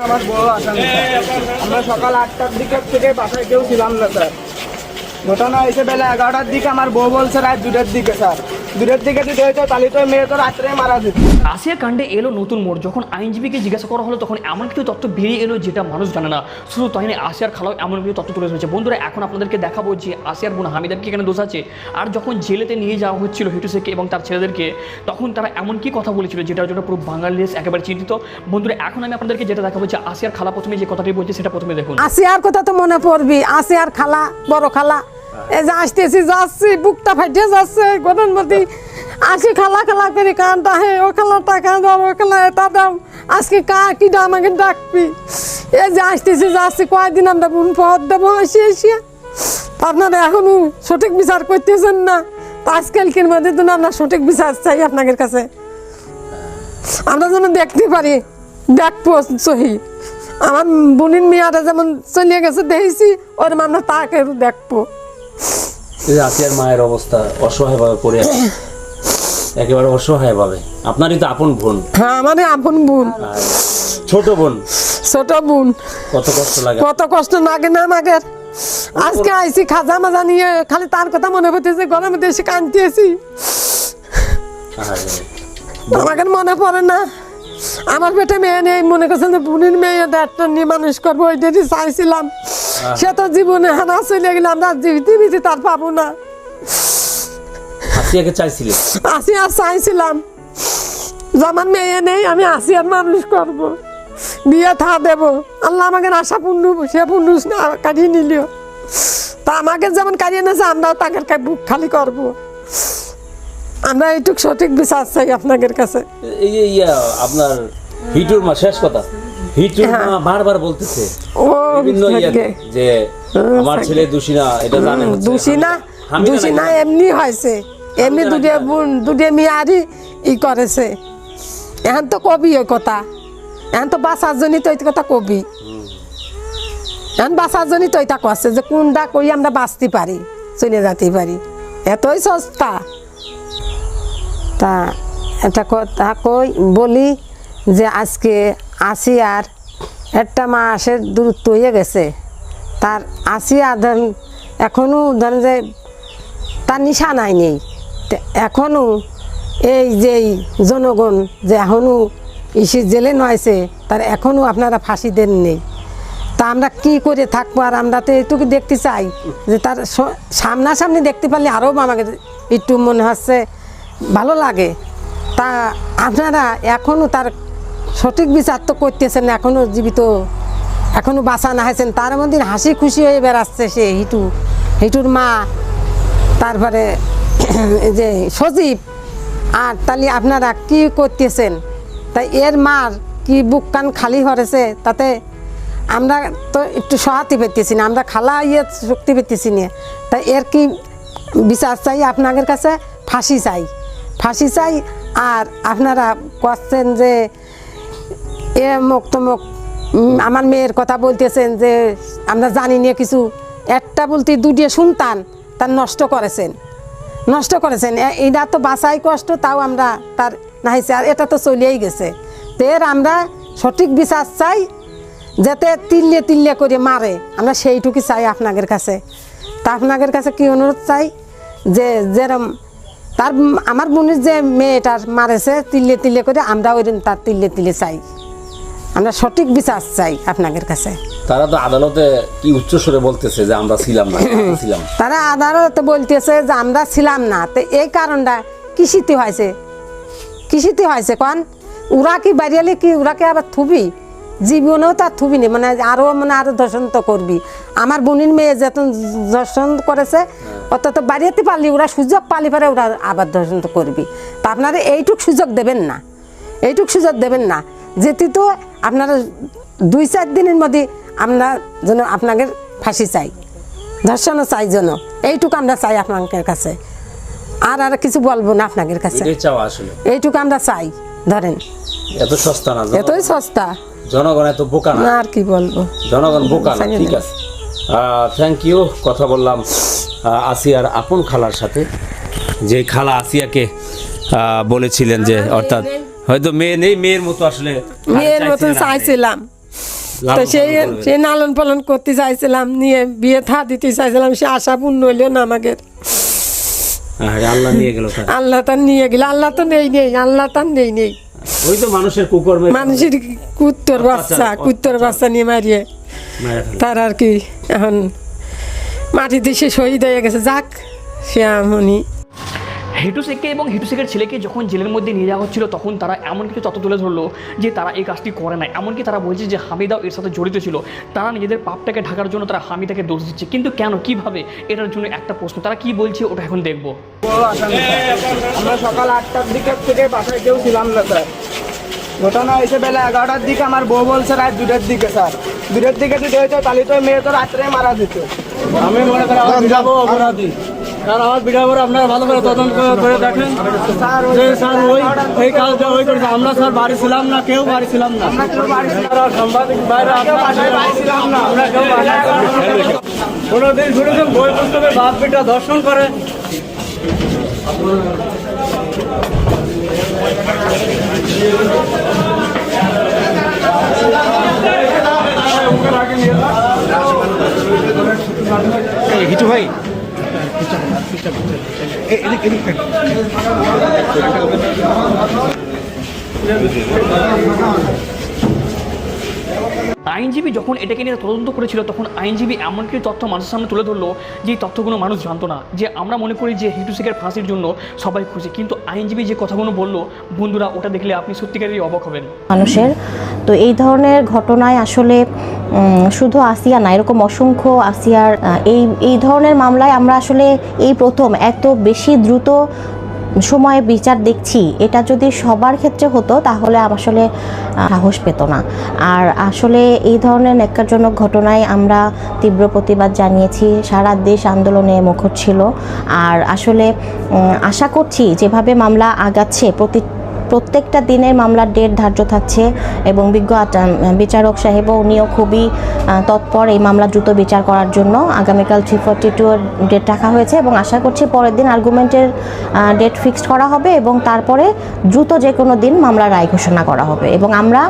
আমার বড় আসামি আমরা সকাল আটটার দিকে থেকে বাসায় কেউ ছিলাম না, স্যার। ঘটনা হয়েছে বেলা এগারোটার দিকে আমার বউ বলছে রাত দুটার দিকে, স্যার। দুটোর দিকে যদি হয়তো তাহলে তো মেয়ে তো রাত্রে মারা যেত। আসিয়া কাণ্ডে এলো নতুন মোড়। যখন আইনজীবীকে জিজ্ঞাসা করা হলো তখন এমন কিছু তথ্য বেরিয়ে এলো যেটা মানুষ জানে না। শুধু তাই না আসিয়ার খালাও এমন কিছু তথ্য তুলে ধরেছে। বন্ধুরা এখন আপনাদেরকে দেখাবো যে আসিয়ার বোন হামিদার কি এখানে দোষ আছে। আর যখন জেলেতে নিয়ে যাওয়া হচ্ছিল হিটুসেকে এবং তার ছেলেদেরকে তখন তারা এমন কি কথা বলেছিল যেটার জন্য পুরো বাঙালি দেশ একেবারে চিন্তিত। বন্ধুরা এখন আমি আপনাদেরকে যেটা দেখাবো যে আসিয়ার খালা প্রথমে যে কথাটি বলছে সেটা প্রথমে দেখুন। আসিয়ার কথা তো মনে পড়বি আসিয়ার খালা বড় খালা। এই যে আসতেছি, যাচ্ছি, বুকটা ফাটিয়ে যাচ্ছে গরমবতী আসি খালা খালা করে কানটা হে, ও খালা টাকা দাও ও খালা এটা দাও, আজকে কা, কি দাও আমাকে ডাকবি? এই যে আসতেছি, যাচ্ছি কয়েকদিন আমরা বোন পথ দেবো, এসে এসে। আপনারা এখনও সঠিক বিচার করতেছেন না। আজকালকের মধ্যে তো আমরা সঠিক বিচার চাই আপনাদের কাছে। আমরা যেন দেখতে পারি দেখব সহি। আমার বোনের মেয়াটা যেমন চলে গেছে, দেখেছি, ওর আমরা তাকে দেখব। আসিয়ার মায়ের অবস্থা অসহায়ভাবে পড়ে আছে। একেবারে অসহায়ভাবে। আপনারই তো আপন বোন। হ্যাঁ আমার আপন বোন। ছোট বোন। ছোট বোন। কত কষ্ট লাগে। কত কষ্ট লাগে না আমাকে। আজকে আইসি খাজা মাজা নিয়ে খালি তার কথা মনে পড়তেছে গরমে দেশে আহারে। আমাকে মনে পড়ে না। আমার পেটে মেয়ে নেই মনে করছেন যে বোনের মেয়ে একটা নিয়ে মানুষ করব ওইটাই চাইছিলাম। সে তো জীবনে হানা চলে গেলে আমরা জীবিত তার পাবো না। আসিয়াকে চাইছিলেন চাইছিলাম। আমার মেয়ে নেই আমি মানুষ করব। বিয়ে থা দেব। আল্লাহ আমাকে আশা পূর্ণ সে পূর্ণ কাটিয়ে নিলিও। তা আমাকে যেমন কাটিয়ে নিয়েছে আমরাও তাকে বুক খালি করব। আমরা এইটুক সঠিক বিচার চাই আপনাদের কাছে। এই আপনার হিটুর মা শেষ কথা। হ্যাঁ। মা বারবার বলতেছে। ও বিভিন্ন যে আমার ছেলে দোষী এটা জানে হচ্ছে। দোষী না হামিদা দোষী না। নাকি? এমনি হয়েছে। এমনি? বোন মেয়ারই ই করেছে। এখন তো কবি ওই কথা। এখন তো বাসার জন্য তো কথা কবি। এখন বাসার জন্য তো এটা করছে যে কোনটা কই আমরা বাঁচতে পারি চলে যেতে পারি। এতই সস্তা। তা এটা কথা কই বলি যে আজকে আসি আর একটা মাসের দূরত্ব হয়ে গেছে। তার আসি ধরেন এখনও ধরেন যে তার নিশানাই নেই। তে এখনও এই যে জনগণ যে এখনও ইসি জেলে নয়ছে তার এখনও আপনারা ফাঁসি দেন নেই তা আমরা কি করে থাকব আর আমরা তো এইটুকু দেখতে চাই যে তার সামনাসামনি দেখতে পারলে আরও আমাকে একটু মনে হচ্ছে ভালো লাগে। তা আপনারা এখনও তার সঠিক বিচার তো করতেছেন এখনও জীবিত এখনও বাঁচা না হয়েছেন। তার মধ্যে হাসি খুশি হয়ে বেড়াচ্ছে সে, হিটু, হিটুর মা, তারপরে যে সজীব। আর তাহলে আপনারা কি করতেছেন? তাই এর মার কি বুক কান খালি হরেছে তাতে আমরা তো একটু সহাতি পেতেছি না, আমরা খালা ইয়ে শক্তি পেতেছি না। তাই এর কি বিচার চাই? আপনাদের কাছে ফাঁসি চাই। ফাঁসি চাই, আর আপনারা করছেন যে এ মুখ তমুক আমার মেয়ের কথা বলতেছেন যে আমরা জানি না কিছু, একটা বলতে দুটিয়ে শুনতান তার নষ্ট করেছেন। নষ্ট করেছেন। এ- এইটা তো বাসাই কষ্ট, তাও আমরা তার নাইছে আর এটা তো চলিয়েই গেছে। তো এর আমরা সঠিক বিচার চাই, যাতে তিল্লে তিল্লে করে মারে। আমরা সেইটুকু চাই আপনাদের কাছে। তা আপনাদের কাছে কি অনুরোধ চাই? যে যেরম তার, আমার বোনের যে মেয়েটার মারেছে, তিল্লে তিল্লে করে আমরা ওইরকম তার তিল্লে তিল্লে চাই। আমরা সঠিক বিচার চাই আপনাদের কাছে। তারা তো আদালতে কি উচ্চ স্বরে বলতেছে যে আমরা ছিলাম না ছিলাম। তারা আদালতে বলতেছে যে আমরা ছিলাম না। তো এই কারণটা কৃষিতে হয়েছে? কৃষিতে হয়েছে কন? ওরা কি বাড়িয়ালে কি ওরাকে আবার থুবি? জীবনেও তার থুবি নি মানে আরও মানে আরও দর্শন তো করবি। আমার বোনের মেয়ে যত দর্শন করেছে অত তো বাড়িতে পারলি ওরা সুযোগ পালি পারে ওরা আবার দর্শন তো করবি। তা আপনারা এইটুক সুযোগ দেবেন না। এইটুক সুযোগ দেবেন না। যেটি তো আপনারা দুই চার দিনের মধ্যে আমরা যেন আপনাদের ফাঁসি চাই ধর্ষণও চাই যেন। এইটুকু আমরা চাই আপনাদের কাছে। আর আর কিছু বলব না আপনাদের কাছে। এইটুকু আমরা চাই ধরেন। এত সস্তা না এতই সস্তা। জনগণ এত বোকা না? আর কি বলব? জনগণ বোকা না ঠিক আছে। থ্যাংক ইউ কথা বললাম আসিয়ার আপন খালার সাথে। যে খালা আসিয়াকে বলেছিলেন যে অর্থাৎ হয়তো মেয়ে নেই মেয়ের মতো আসলে মেয়ের মতন চাইছিলাম। তো সেই সেই লালন পালন করতে চাইছিলাম নিয়ে বিয়ে থা দিতে চাইছিলাম সে আশা পূর্ণ হইল না আমাকে। আল্লাহ নিয়ে গেল আল্লাহ তার নিয়ে গেল আল্লাহ তো নেই নেই আল্লাহ তার নেই নেই। ওই তো মানুষের কুকর্মে মানুষের কুত্তর বাচ্চা কুত্তর বাচ্চা নিয়ে মারিয়ে। তার আর কি এখন মাটিতে সে শহীদ হয়ে গেছে যাক সে এমনই হেটু শেখকে এবং হেটু শেখের ছেলেকে যখন জেলের মধ্যে নিয়ে যাওয়া হচ্ছিল তখন তারা এমন কিছু তথ্য তুলে ধরলো যে তারা এই কাজটি করে না এমনকি তারা বলছে যে হামিদাও এর সাথে জড়িত ছিল। তারা নিজেদের পাপটাকে ঢাকার জন্য তারা হামিদাকে দোষ দিচ্ছে। কিন্তু কেন? কীভাবে? এটার জন্য একটা প্রশ্ন। তারা কি বলছে ওটা এখন দেখব। আমরা সকাল আটটার দিকে থেকে বাসায় কেউ ছিলাম না স্যার। ঘটনা হয়েছে বেলা এগারোটার দিকে। আমার বউ বলছে রাত দুটার দিকে স্যার। দুটার দিকে যদি হইতো তাহলে তো মেয়ে তো রাত্রে মারা যেত আমি মনে করি আমার অপরাধী। কারণ আমার বিড়াবর আপনারা ভালো করে তদন্ত করে- দেখেন। স্যার যে স্যার ওই, এই কাজটা ওই করেছে। আমরা স্যার বাড়ি ছিলাম না, কেউ বাড়ি ছিলাম না। সাংবাদিক বাইরে আমরা কেউ কোনোদিন শুনেছেন বই পুস্তকের বাপ বেটা দর্শন করে? আইনজীবী যখন এটাকে নিয়ে তদন্ত করেছিল, তখন আইনজীবী এমন কিছু তথ্য মানুষের সামনে তুলে ধরলো যে তথ্যগুলো মানুষ জানতো না। যে আমরা মনে করি যে হিটু শেখের ফাঁসির জন্য সবাই খুশি, কিন্তু আইনজীবী যে কথাগুলো বলল, বন্ধুরা, ওটা দেখলে আপনি সত্যিকারেরই অবাক হবেন। মানুষের। তো এই ধরনের ঘটনায় আসলে শুধু আসিয়া না, এরকম অসংখ্য আসিয়ার এই এই ধরনের মামলায় আমরা আসলে এই প্রথম এত বেশি দ্রুত সময়ে বিচার দেখছি, এটা যদি সবার ক্ষেত্রে হতো তাহলে আসলে সাহস পেত না। আর আসলে এই ধরনের ন্যাক্কারজনক ঘটনায় আমরা তীব্র প্রতিবাদ জানিয়েছি, সারা দেশ আন্দোলনে মুখর ছিল। আর আসলে আশা করছি যেভাবে মামলা আগাচ্ছে প্রতি প্রত্যেকটা দিনের মামলার ডেট ধার্য থাকছে এবং বিজ্ঞ বিচারক সাহেবও উনিও খুবই তৎপর এই মামলা দ্রুত বিচার করার জন্য। আগামীকাল থ্রি ফোরটি টু ডেট রাখা হয়েছে এবং আশা করছি পরের দিন আর্গুমেন্টের ডেট ফিক্সড করা হবে এবং তারপরে দ্রুত যে কোনো দিন মামলার রায় ঘোষণা করা হবে। এবং আমরা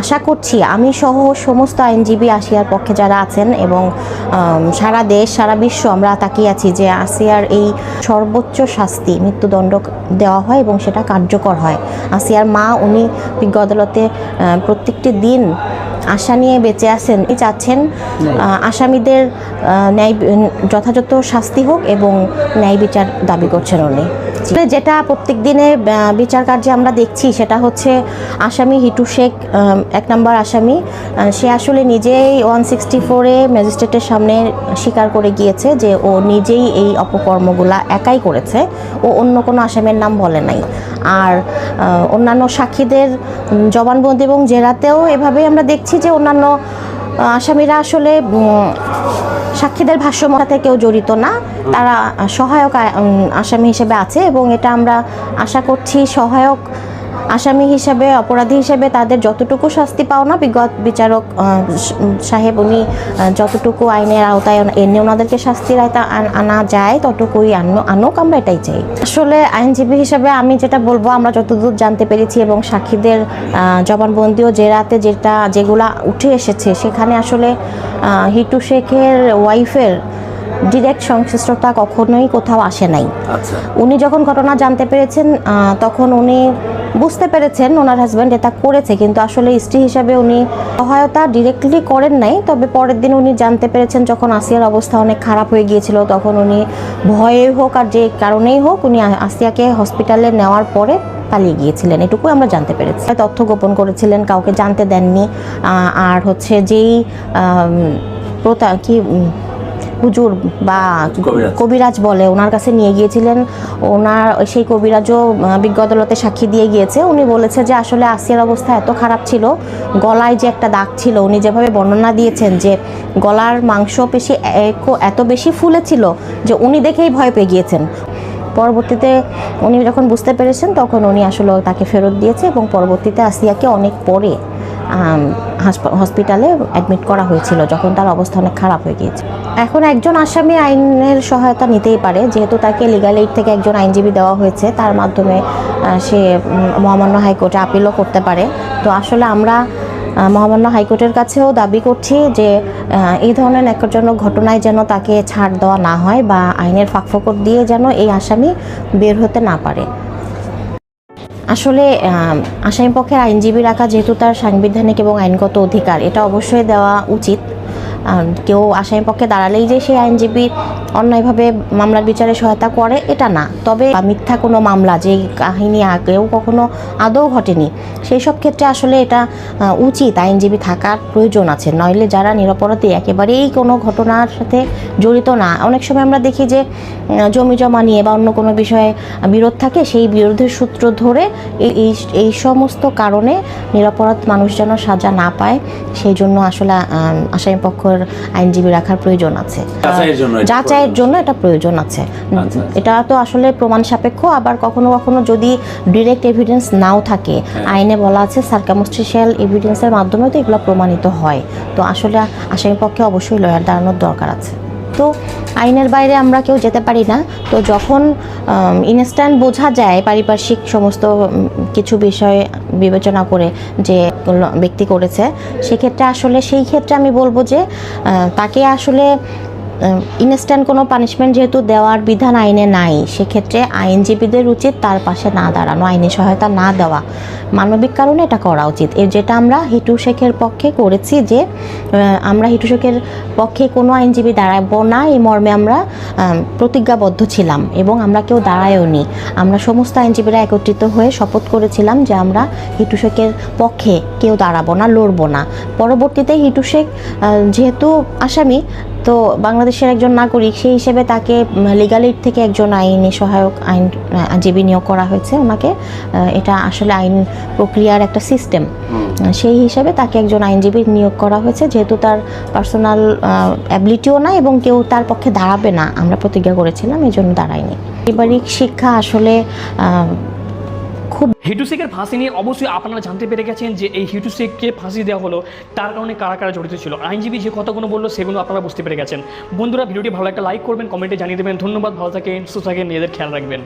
আশা করছি, আমি সহ সমস্ত আইনজীবী আসিয়ার পক্ষে যারা আছেন এবং সারা দেশ, সারা বিশ্ব আমরা তাকিয়ে আছি যে আসিয়ার এই সর্বোচ্চ শাস্তি মৃত্যুদণ্ড দেওয়া হয় এবং সেটা কার্যকর হয়। আসিয়ার মা উনি বিজ্ঞ আদালতে প্রত্যেকটি দিন আশা নিয়ে বেঁচে আছেন। চাচ্ছেন আসামিদের ন্যায় যথাযথ শাস্তি হোক এবং ন্যায় বিচার দাবি করছেন উনি। যেটা প্রত্যেক দিনে বিচার কার্যে আমরা দেখছি, সেটা হচ্ছে আসামি হিটু শেখ এক নম্বর আসামি। সে আসলে নিজেই ওয়ান সিক্সটি ফোরে ম্যাজিস্ট্রেটের সামনে স্বীকার করে গিয়েছে যে ও নিজেই এই অপকর্মগুলা একাই করেছে। ও অন্য কোনো আসামির নাম বলে নাই। আর অন্যান্য সাক্ষীদের জবানবন্দি এবং জেরাতেও এভাবেই আমরা দেখছি যে অন্যান্য আসামিরা আসলে সাক্ষীদের ভাষ্যমত থেকেও জড়িত না, তারা সহায়ক আসামি হিসেবে আছে এবং এটা আমরা আশা করছি সহায়ক আসামি হিসাবে অপরাধী হিসেবে তাদের যতটুকু শাস্তি পাও না বিগত বিচারক সাহেব উনি যতটুকু আইনের আওতায় এনে ওনাদেরকে শাস্তির আয়তা আনা যায় ততটুকুই আনো আনুক আমরা এটাই চাই। আসলে আইনজীবী হিসাবে আমি যেটা বলব আমরা যতদূর জানতে পেরেছি এবং সাক্ষীদের জবানবন্দি ও জেরাতে যেটা যেগুলা উঠে এসেছে সেখানে আসলে হিটু শেখের ওয়াইফের ডিরেক্ট সংশ্লিষ্টতা কখনোই কোথাও আসে নাই। আচ্ছা। উনি যখন ঘটনা জানতে পেরেছেন তখন উনি বুঝতে পেরেছেন ওনার হাজব্যান্ড এটা করেছে, কিন্তু আসলে স্ত্রী হিসাবে উনি সহায়তা ডিরেক্টলি করেন নাই। তবে পরের দিন উনি জানতে পেরেছেন যখন আসিয়ার অবস্থা অনেক খারাপ হয়ে গিয়েছিল, তখন উনি ভয়ে হোক আর যে কারণেই হোক উনি আসিয়াকে হসপিটালে নেওয়ার পরে পালিয়ে গিয়েছিলেন। এটুকু আমরা জানতে পেরেছি। তথ্য গোপন করেছিলেন, কাউকে জানতে দেননি। আর হচ্ছে যেই প্রতা কি হুজুর বা কবিরাজ। বলে ওনার কাছে নিয়ে গিয়েছিলেন। ওনার সেই কবিরাজও আহ, বিজ্ঞ আদালতে সাক্ষী দিয়ে গিয়েছে। উনি বলেছে যে আসলে আসিয়ার অবস্থা এত খারাপ ছিল গলায় যে একটা দাগ ছিল উনি যেভাবে বর্ণনা দিয়েছেন যে গলার মাংসপেশি এত বেশি ফুলেছিল যে উনি দেখেই ভয় পেয়ে গিয়েছেন। পরবর্তীতে উনি যখন বুঝতে পেরেছেন তখন উনি আসলে তাকে ফেরত দিয়েছে এবং পরবর্তীতে আসিয়াকে অনেক পরে হসপিটালে অ্যাডমিট করা হয়েছিল, যখন তার অবস্থা অনেক খারাপ হয়ে গিয়েছে। এখন একজন আসামি আইনের সহায়তা নিতেই পারে, যেহেতু তাকে লিগাল এইড থেকে একজন আইনজীবী দেওয়া হয়েছে, তার মাধ্যমে সে মহামান্য হাইকোর্টে আপিলও করতে পারে। তো আসলে আমরা মহামান্য হাইকোর্টের কাছেও দাবি করছি যে এই ধরনের ন্যাক্কারজনক ঘটনায় যেন তাকে ছাড় দেওয়া না হয় বা আইনের ফাঁকফোকর দিয়ে যেন এই আসামি বের হতে না পারে। আসলে আসামি পক্ষের আইনজীবী রাখা যেহেতু তার সাংবিধানিক এবং আইনগত অধিকার, এটা অবশ্যই দেওয়া উচিত। কেউ আসামি পক্ষে দাঁড়ালেই যে সেই আইনজীবী অন্যায়ভাবে মামলার বিচারে সহায়তা করে এটা না। তবে মিথ্যা কোনো মামলা যে কাহিনী আগেও কখনো আদৌ ঘটেনি সেই সব ক্ষেত্রে আসলে এটা উচিত। আইনজীবী থাকার প্রয়োজন আছে। নইলে যারা নিরপরাধী একেবারেই কোনো ঘটনার সাথে জড়িত না। অনেক সময় আমরা দেখি যে জমি জমা নিয়ে বা অন্য কোনো বিষয়ে বিরোধ থাকে সেই বিরোধের সূত্র ধরে এই এই- সমস্ত কারণে নিরাপরাধ মানুষ যেন সাজা না পায় সেই জন্য আসলে আসামি পক্ষের আইনজীবী রাখার প্রয়োজন আছে। যাচাইয়ের জন্য জন্য এটা প্রয়োজন আছে আচ্ছা। এটা তো আসলে প্রমাণ সাপেক্ষ আবার কখনো কখনো যদি ডিরেক্ট এভিডেন্স নাও থাকে হ্যাঁ। আইনে বলা আছে সার্কামস্টিশিয়াল এভিডেন্সের মাধ্যমে তো এগুলো প্রমাণিত হয় তো আসলে আসামি পক্ষে অবশ্যই লয়ার দাঁড়ানোর দরকার আছে তো আইনের বাইরে আমরা কেউ যেতে পারি না তো যখন ইনস্ট্যান্ট বোঝা যায় পারিপার্শ্বিক সমস্ত কিছু বিষয় বিবেচনা করে যে ব্যক্তি করেছে সেক্ষেত্রে আসলে সেই ক্ষেত্রে আমি বলব যে তাকে আসলে ইনস্ট্যান্ট কোনো পানিশমেন্ট যেহেতু দেওয়ার বিধান আইনে নাই, সেক্ষেত্রে আইনজীবীদের উচিত তার পাশে না দাঁড়ানো, আইনি সহায়তা না দেওয়া। মানবিক কারণে এটা করা উচিত। এর যেটা আমরা হিটু শেখের পক্ষে করেছি যে আমরা হিটু শেখের পক্ষে কোনো আইনজীবী দাঁড়াবো না, এই মর্মে আমরা প্রতিজ্ঞাবদ্ধ ছিলাম এবং আমরা কেউ দাঁড়ায়ও নি আমরা সমস্ত আইনজীবীরা একত্রিত হয়ে শপথ করেছিলাম যে আমরা হিটু শেখের পক্ষে কেউ দাঁড়াবো না, লড়বো না। পরবর্তীতে হিটু শেখ যেহেতু আসামি তো বাংলাদেশের একজন নাগরিক সেই হিসেবে তাকে লিগাল এইড থেকে একজন আইনি সহায়ক আইন আইনজীবী নিয়োগ করা হয়েছে ওনাকে। এটা আসলে আইন প্রক্রিয়ার একটা সিস্টেম সেই হিসাবে তাকে একজন আইনজীবী নিয়োগ করা হয়েছে যেহেতু তার পার্সোনাল অ্যাবিলিটিও না এবং কেউ তার পক্ষে দাঁড়াবে না। আমরা প্রতিজ্ঞা করেছিলাম এই জন্য দাঁড়াইনি পারিবারিক শিক্ষা আসলে আহ, হিটু শেখের ফাঁসি নিয়ে অবশ্যই আপনারা জানতে পেরে গেছেন যে এই হিটু শেখকে ফাঁসি দেওয়া হলো তার কারণে কারা কারা জড়িত ছিল। আইনজীবী যে কথাগুলো বলল সেগুলো আপনারা বুঝতে পেরে গেছেন। বন্ধুরা ভিডিওটি ভালো একটা লাইক করবেন কমেন্টে জানিয়ে দেবেন। ধন্যবাদ ভালো থাকেন সুস্থ থাকেন নিজেদের খেয়াল রাখবেন।